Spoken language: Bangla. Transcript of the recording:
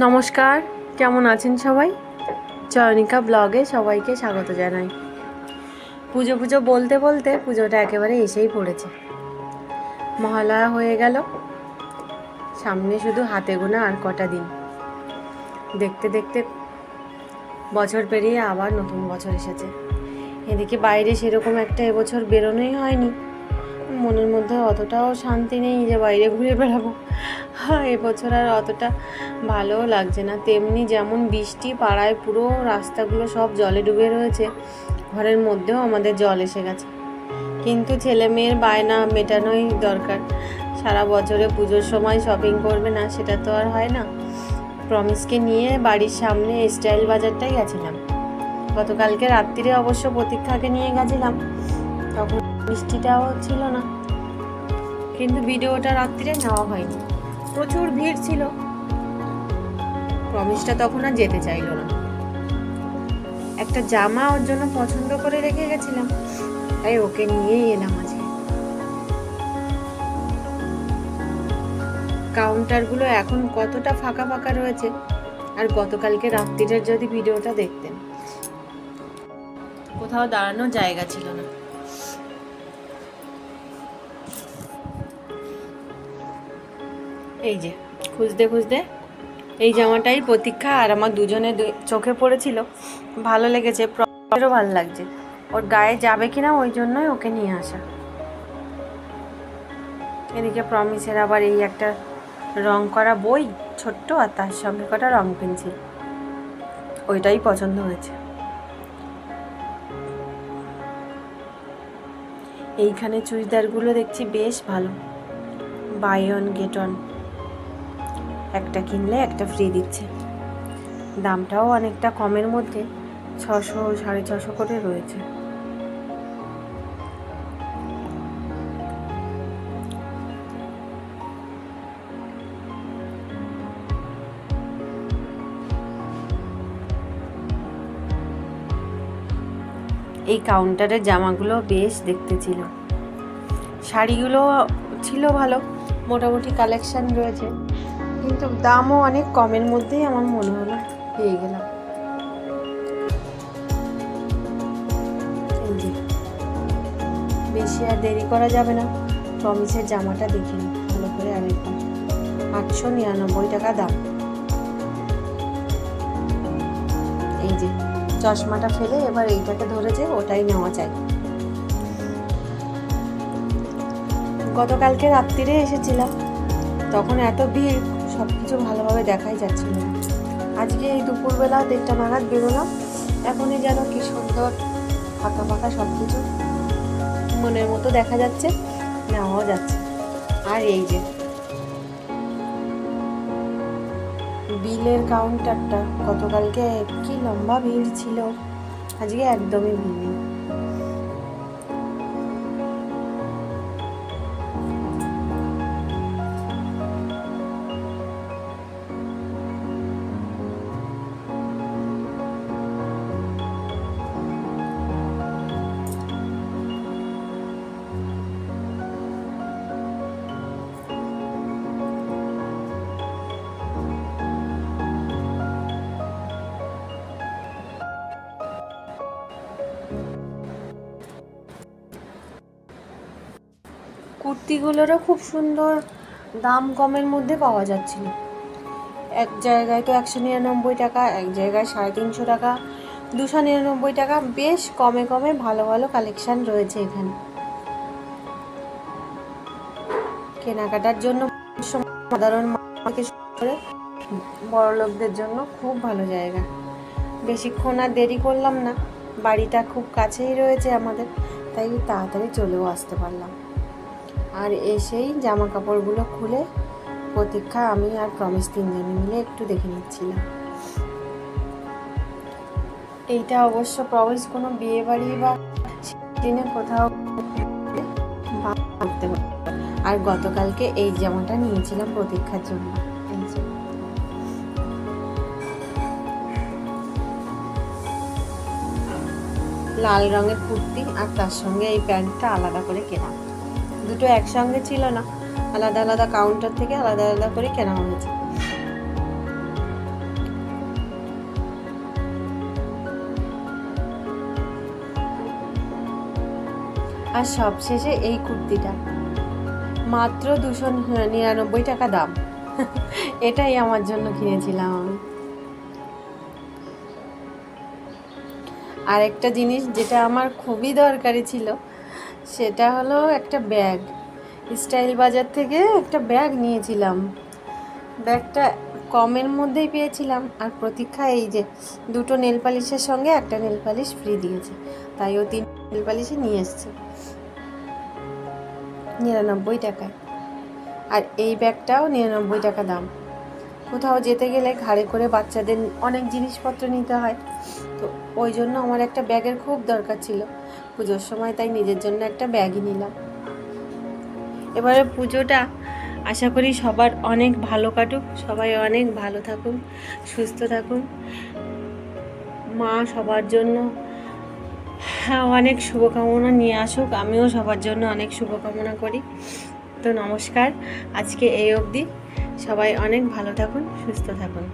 নমস্কার, কেমন আছেন সবাই? চয়নিকা ব্লগে সবাইকে স্বাগত জানাই। পুজো পুজো বলতে বলতে পুজোটা একেবারে এসেই পড়েছে। মহালয়া হয়ে গেল। সামনে শুধু হাতে গোনা আর কটা দিন। দেখতে দেখতে বছর পেরিয়ে আবার নতুন বছর এসেছে। এদিকে বাইরে সেরকম একটা এবছর বেরোনোই হয়নি। মনের মধ্যে অতটাও শান্তি নেই যে বাইরে ঘুরে বেড়াবো। এবছর আর অতটা ভালোও লাগছে না। তেমনি যেমন বৃষ্টি, পাড়ায় পুরো রাস্তাগুলো সব জলে ডুবে রয়েছে, ঘরের মধ্যেও আমাদের জল এসে গেছে। কিন্তু ছেলে মেয়ের বায়না মেটানোই দরকার। সারা বছরে পুজোর সময় শপিং করবে না, সেটা তো আর হয় না। প্রমিসকে নিয়ে বাড়ির সামনে স্টাইল বাজারটাই গেছিলাম। গতকালকে রাত্রিরে অবশ্য প্রতীক্ষাকে নিয়ে গেছিলাম। তখন বৃষ্টিটাও ছিল না। কিন্তু ভিডিওটা রাত্রিরে নেওয়া হয়নি। প্রচুর ভিড় ছিল। প্রমিসটা তখন আর যেতে চাইলো না। একটা জামা ওর জন্য পছন্দ করে রেখে গেছিলাম। তাই ওকে নিয়েই এলাম আজকে। কাউন্টারগুলো এখন কতটা ফাঁকা ফাঁকা রয়েছে আর গতকালকে রাত্রিরের যদি ভিডিওটা দেখতেন। কোথাও দাঁড়ানোর জায়গা ছিল না। এই যে, খুঁজতে খুঁজতে এই জামাটাই প্রতীক্ষা আর আমার দুজনে চোখে পড়েছিল। ভালো লেগেছে প্রমেরও ভালো লাগছে। ওর গায়ে যাবে কিনা ওই জন্যই ওকে নিয়ে আসা। এদিকে প্রমিসের আবার এই একটা রং করা বই, ছোট্ট, আর তার সঙ্গে কটা রং পেন্সিল। ওইটাই পছন্দ হয়েছে। এইখানে চুড়িদারগুলো দেখছি বেশ ভালো। বাই অন গেট অন একটা কিনলে একটা ফ্রি দিচ্ছে। দামটাও অনেকটা কমের মধ্যে ছশো, সাড়ে ছশো করে রয়েছে। এই কাউন্টারের জামাগুলো বেশ দেখতে ছিল। শাড়িগুলো ছিল ভালো, মোটামুটি কালেকশন রয়েছে। কিন্তু দামও অনেক কমের মধ্যেই আমার মনে হলো পেয়ে গেলাম। এই যে, বেশি আর দেরি করা যাবে না। প্রমিসের জামাটা দেখে ভালো করে আরেকবার। আটশো নিরানব্বই টাকা দাম। এই যে, চশমাটা ফেলে এবার এইটাকে ধরেছে ওটাই নেওয়া চাই গতকালকে রাত্রিরে এসেছিলাম, তখন এত ভিড় সব কিছু ভালোভাবে দেখাই যাচ্ছিল আজকে এই দুপুরবেলা দেড়টা নাগাদ বেরোলাম। এখনই যেন কি সুন্দর ফাঁকা ফাঁকা সব কিছু মনের মতো দেখা যাচ্ছে, নেওয়াও যাচ্ছে। আর এই যে বিলের কাউন্টারটা গতকালকে কি লম্বা ভিড় ছিল, আজকে একদমই ভিড় নেই। কুর্তিগুলোরও খুব সুন্দর দাম কমের মধ্যে পাওয়া যাচ্ছিল। এক জায়গায় তো একশো নিরানব্বই টাকা, এক জায়গায় সাড়ে তিনশো টাকা, দুশো নিরানব্বই টাকা। বেশ কমে কমে ভালো ভালো কালেকশন রয়েছে এখানে। কেনাকাটার জন্য সাধারণ বড় লোকদের জন্য খুব ভালো জায়গা। বেশিক্ষণ আর দেরি করলাম না। বাড়িটা খুব কাছেই রয়েছে আমাদের, তাই তাড়াতাড়ি চলেও আসতে পারলাম। আর এসেই জামা কাপড়গুলো খুলে প্রতীক্ষা, আমি আর প্রমিস তিনজনে মিলে একটু দেখে নিচ্ছিলাম। এইটা অবশ্য প্রমিস কোনো বিয়ে বাড়ি বা দিনে কোথাও আর গতকালকে এই জামাটা নিয়েছিলাম প্রতীক্ষার জন্য। লাল রঙের কুর্তি আর তার সঙ্গে এই প্যান্টটা আলাদা করে কেনা। দুটো একসঙ্গে ছিল না। আলাদা আলাদা কাউন্টার থেকে আলাদা আলাদা করে কেনা হয়েছে। আর সবশেষে এই কুর্তিটা। মাত্র দুশো নিরানব্বই টাকা দাম। এটাই আমার জন্য কিনেছিলাম আমি। আরেকটা জিনিস যেটা আমার খুবই দরকারি ছিল সেটা হলো একটা ব্যাগ। স্টাইল বাজার থেকে একটা ব্যাগ নিয়েছিলাম। ব্যাগটা কমের মধ্যেই পেয়েছিলাম। আর প্রতীক্ষা এই যে দুটো নেল পালিশের সঙ্গে একটা নেল পালিশ ফ্রি দিয়েছে। তাই ও তিন নেল পালিশে নিয়ে এসছে। নিরানব্বই টাকায়। আর এই ব্যাগটাও নিরানব্বই টাকা দাম। কোথাও যেতে গেলে ঘাড়ে করে বাচ্চাদের অনেক জিনিসপত্র নিতে হয়। তো ওই জন্য আমার একটা ব্যাগের খুব দরকার ছিল। পুজোর সময় তাই নিজের জন্য একটা ব্যাগই নিলাম। এবারে পুজোটা আশা করি সবার অনেক ভালো কাটুক, সবাই অনেক ভালো থাকুন, সুস্থ থাকুন। মা সবার জন্য অনেক শুভকামনা নিয়ে আসুক, আমিও সবার জন্য অনেক শুভকামনা করি। তো নমস্কার, আজকে এই অবধি। সবাই অনেক ভালো থাকুন সুস্থ থাকুন।